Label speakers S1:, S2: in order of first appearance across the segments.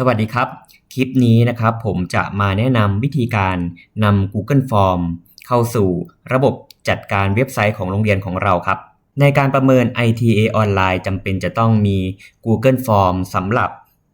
S1: สวัสดีครับ คลิปนี้นะครับผมจะมาแนะนำวิธีการนำ Google Form เข้าสู่ระบบจัดการเว็บไซต์ของโรงเรียนของเราครับ ในการประเมิน ITA ออนไลน์จำเป็นจะต้องมี Google Form สำหรับ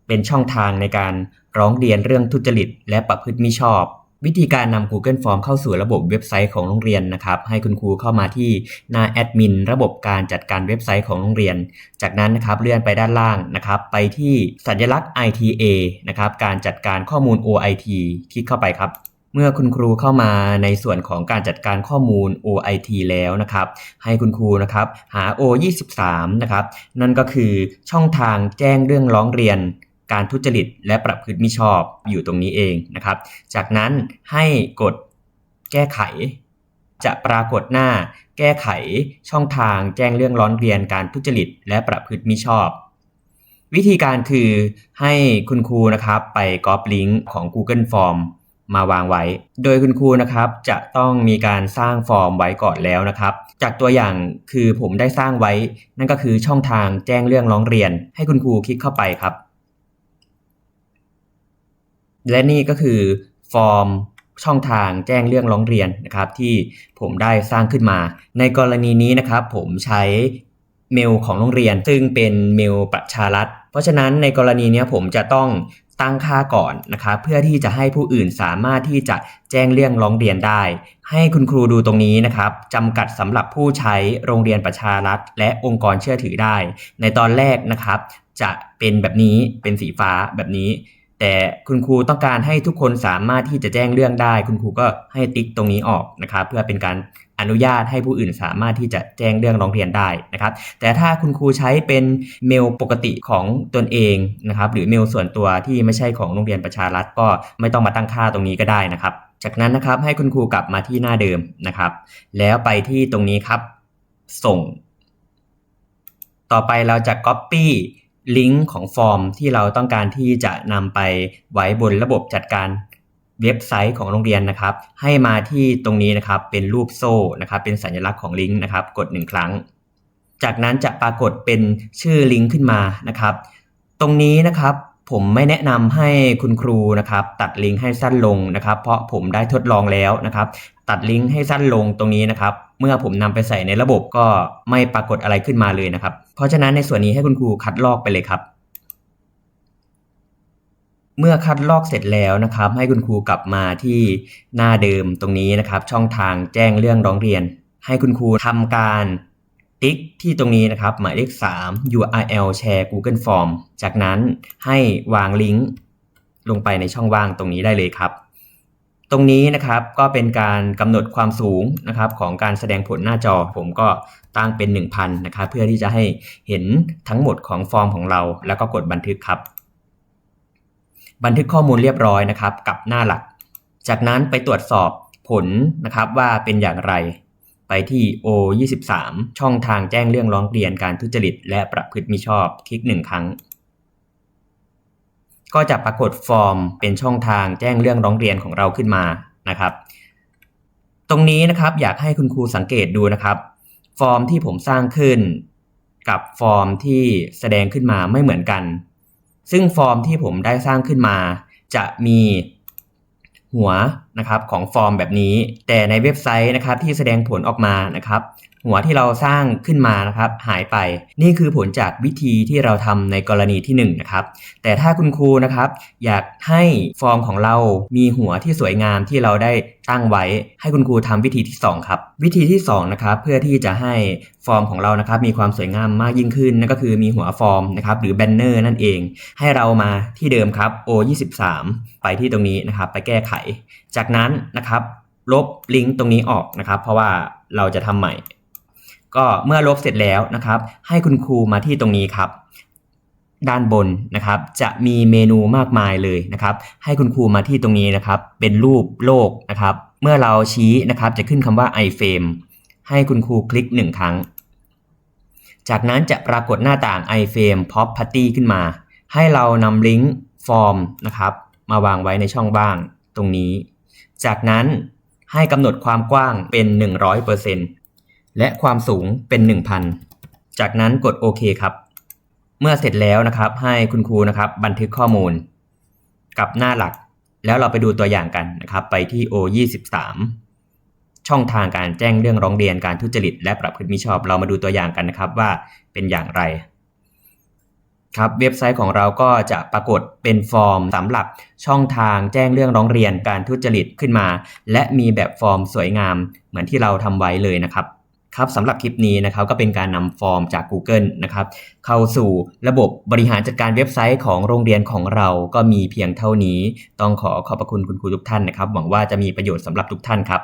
S1: เป็นช่องทางในการร้องเรียนเรื่องทุจริตและประพฤติมิชอบ วิธีการนำ Google Form เข้าสู่ระบบเว็บไซต์ของโรงเรียนนะครับ ให้คุณครูเข้ามาที่หน้าแอดมินระบบการจัดการเว็บไซต์ของโรงเรียน จากนั้นนะครับเลื่อนไปด้านล่างนะครับ ไปที่สัญลักษณ์ ITA นะครับ การจัดการข้อมูล OIT คลิกเข้าไปครับเมื่อคุณครูเข้ามาในส่วนของการจัดการข้อมูล OIT แล้วนะครับ ให้คุณครูนะครับหา O23 นะครับ นั่นก็คือช่องทางแจ้งเรื่องร้องเรียน การทุจริตและประพฤติมิชอบอยู่ตรงนี้เองนะครับ จากนั้นให้กดแก้ไข จะปรากฏหน้า แก้ไขช่องทางแจ้งเรื่องร้องเรียนการทุจริตและประพฤติมิชอบ วิธีการคือให้คุณครูนะครับไปก๊อปลิงก์ของ Google Form มาวางไว้ โดยคุณครูนะครับจะต้องมีการสร้างฟอร์มไว้ก่อนแล้วนะครับ จากตัวอย่างคือผมได้สร้างไว้ นั่นก็คือช่องทางแจ้งเรื่องร้องเรียน ให้คุณครูคลิกเข้าไปครับ และนี่ก็คือฟอร์มช่องทางแจ้งเรื่องร้องเรียนนะครับ ที่ผมได้สร้างขึ้นมา ในกรณีนี้นะครับ ผมใช้เมลของโรงเรียน ซึ่งเป็นเมลประชารัฐ เพราะฉะนั้นในกรณีนี้ผมจะต้องตั้งค่าก่อนนะครับเพื่อที่จะให้ผู้อื่นสามารถที่จะแจ้งเรื่องร้องเรียนได้ ให้คุณครูดูตรงนี้นะครับจำกัดสำหรับผู้ใช้โรงเรียนประชารัฐ และองค์กรเชื่อถือได้ ในตอนแรกนะครับ จะเป็นแบบนี้เป็นสีฟ้าแบบนี้ แต่คุณครูต้องการให้ทุกคนสามารถที่จะแจ้งเรื่องได้ คุณครูก็ให้ติ๊กตรงนี้ออกนะครับ เพื่อเป็นการอนุญาตให้ผู้อื่นสามารถที่จะแจ้งเรื่องร้องเรียนได้นะครับ แต่ถ้าคุณครูใช้เป็นเมลปกติของตนเองนะครับ หรือเมลส่วนตัวที่ไม่ใช่ของโรงเรียนประชารัฐก็ไม่ต้องมาตั้งค่าตรงนี้ก็ได้นะครับ จากนั้นนะครับให้คุณครูกลับมาที่หน้าเดิมนะครับ แล้วไปที่ตรงนี้ครับ ส่ง ต่อไปเราจะ Copy ลิงก์ของฟอร์มที่เราต้องการที่จะนำไปไว้บนระบบจัดการเว็บไซต์ของโรงเรียนนะครับ ให้มาที่ตรงนี้นะครับเป็นรูปโซ่นะครับ เป็นสัญลักษณ์ของลิงก์นะครับ กด 1 ครั้ง จากนั้นจะปรากฏเป็นชื่อลิงก์ขึ้นมานะครับ ตรงนี้นะครับ ผมไม่แนะนำให้คุณครูนะครับตัดลิงก์ให้สั้นลงนะครับ เพราะผมได้ทดลองแล้วนะครับ ตัดลิงก์ให้สั้นลงตรงนี้นะครับ เมื่อผมนำไปใส่ในระบบก็ไม่ปรากฏอะไรขึ้นมาเลยนะครับ เพราะฉะนั้นในส่วนนี้ให้คุณครูคัดลอกไปเลยครับ เมื่อคัดลอกเสร็จแล้วนะครับ ให้คุณครูกลับมาที่หน้าเดิมตรงนี้นะครับ ช่องทางแจ้งเรื่องร้องเรียน ให้คุณครูทำการ ติ๊กที่ตรงนี้นะครับ หมายเลข 3 URL แชร์ Google Form จากนั้นให้วางลิงก์ลงไปในช่องว่างตรงนี้ได้เลยครับ ตรงนี้นะครับก็เป็นการกำหนดความสูงนะครับของการแสดงผลหน้าจอ ผมก็ตั้งเป็น 1000นะครับเพื่อที่จะให้เห็นทั้งหมดของฟอร์มของเรา แล้วก็กดบันทึกครับ บันทึกข้อมูลเรียบร้อยนะครับ กับหน้าหลัก จากนั้นไปตรวจสอบผลนะครับว่าเป็นอย่างไร ไปที่ O23 ช่องทางแจ้งเรื่องร้องเรียนการทุจริต และประพฤติมิชอบ คลิกหนึ่งครั้ง ก็จะปรากฏฟอร์มเป็นช่องทางแจ้งเรื่องร้องเรียนของเราขึ้นมานะครับ ตรงนี้นะครับอยากให้คุณครูสังเกตดูนะครับ ฟอร์มที่ผมสร้างขึ้น กับฟอร์มที่แสดงขึ้นมาไม่เหมือนกัน ซึ่งฟอร์มที่ผมได้สร้างขึ้นมา จะมีหัว นะครับของฟอร์มแบบนี้ แต่ในเว็บไซต์นะครับที่แสดงผลออกมานะครับ หัวที่เราสร้างขึ้นมานะครับ หายไป นี่คือผลจากวิธีที่เราทำในกรณีที่1นนะครับ แต่ถ้าคุณครูนะครับ อยากให้ฟอร์มของเรามีหัวที่สวยงามที่เราได้ตั้งไว้ ให้คุณครูทำวิธีที่ 2 ครับ วิธีที่2นะครับเพื่อที่จะให้ฟอร์มของเรานะครับมีความสวยงามมากยิ่งขึ้นนั่นก็คือมีหัวฟอร์มนะครับหรือแบนเนอร์นั่นเอง ให้เรามาที่เดิมครับ O23 ไปที่ตรงนี้นะครับ ไปแก้ไข จากากนั้นนะครับ ลบลิงก์ตรงนี้ออกนะครับ เพราะว่าเราจะทำใหม่ ก็เมื่อลบเสร็จแล้วนะครับ ให้คุณครูมาที่ตรงนี้ครับ ด้านบนนะครับ จะมีเมนูมากมายเลยนะครับ ให้คุณครูมาที่ตรงนี้นะครับ เป็นรูปโลกนะครับ เมื่อเราชี้นะครับ จะขึ้นคำว่า iframe ให้คุณครูคลิก 1 ครั้ง จากนั้นจะปรากฏหน้าต่าง iframe property ขึ้นมา ให้เรานำลิงก์ฟอร์มนะครับ มาวางไว้ในช่องว่างตรงนี้ จากนั้นให้กำหนดความกว้างเป็น 100%และความสูงเป็น 1,000 จากนั้นกดโอเคครับ เมื่อเสร็จแล้วนะครับ ให้คุณครูนะครับ บันทึกข้อมูล กับหน้าหลัก แล้วเราไปดูตัวอย่างกันนะครับ ไปที่ O23 ช่องทางการแจ้งเรื่องร้องเรียนการทุจริต และประพฤติมิชอบเรามาดูตัวอย่างกันนะครับว่าเป็นอย่างไร ครับเว็บไซต์ของเราก็จะปรากฏเป็นฟอร์มสำหรับช่องทางแจ้งเรื่องร้องเรียนการทุจริตขึ้นมา และมีแบบฟอร์มสวยงามเหมือนที่เราทำไว้เลยนะครับครับสำหรับคลิปนี้นะครับก็เป็นการนำฟอร์มจาก Google นะครับเข้าสู่ระบบบริหารจัดการเว็บไซต์ของโรงเรียนของเราก็มีเพียงเท่านี้ ต้องขอขอบพระคุณคุณครูทุกท่านนะครับ หวังว่าจะมีประโยชน์สำหรับทุกท่านครับ